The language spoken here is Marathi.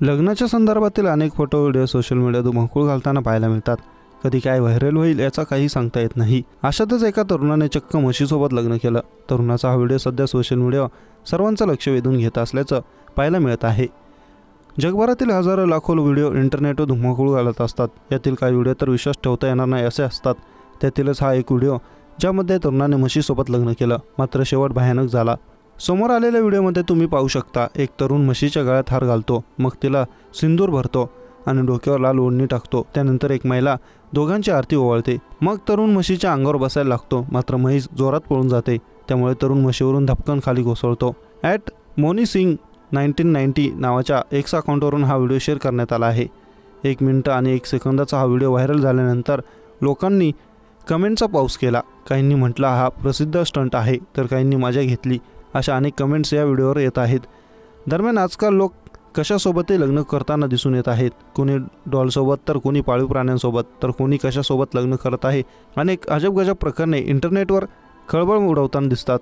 लग्नाच्या संदर्भातील अनेक फोटो व्हिडिओ सोशल मीडिया धुमाकूळ घालताना पाहायला मिळतात. कधी काय व्हायरल होईल याचा काही सांगता येत नाही. अशातच एका तरुणाने चक्क म्हशीसोबत लग्न केलं. तरुणाचा हा व्हिडिओ सध्या सोशल मीडियावर सर्वांचं लक्ष वेधून घेत असल्याचं पाहायला मिळत आहे. जगभरातील हजारो लाखो व्हिडिओ इंटरनेटवर धुमाकूळ घालत असतात. यातील काही व्हिडिओ तर विश्वास ठेवता येणार नाही असे असतात. त्यातीलच हा एक व्हिडिओ ज्यामध्ये तरुणाने म्हशीसोबत लग्न केलं. मात्र शेवट भयानक झाला. समोर आलेल्या व्हिडिओमध्ये तुम्ही पाहू शकता एक तरुण म्हशीच्या गळ्यात हार घालतो मग तिला सिंदूर भरतो आणि डोक्यावर लाल ओढणी टाकतो. त्यानंतर एक महिला दोघांची आरती ओवाळते. मग तरुण म्हशीच्या अंगावर बसायला लागतो मात्र म्हैस जोरात पळून जाते. त्यामुळे तरुण म्हशीवरून धपकन खाली कोसळतो. At Moni Singh nineteen ninety नावाच्या एक्स अकाउंटवरून हा व्हिडिओ शेअर करण्यात आला आहे. एक मिनटं आणि एक सेकंदाचा हा व्हिडिओ व्हायरल झाल्यानंतर लोकांनी कमेंटचा पाऊस केला. काहींनी म्हटला हा प्रसिद्ध स्टंट आहे. तर काहींनी मजा घेतली. अशा अनेक कमेंट्स या व्हिडिओवर येत आहेत. दरम्यान आजकाल लोक कशासोबतही लग्न करताना दिसून येत आहेत. कोणी डॉलसोबत तर कोणी पाळीव प्राण्यांसोबत तर कोणी कशासोबत लग्न करत आहे. अनेक अजब गजब प्रकरणे इंटरनेटवर खळबळ उडवताना दिसतात.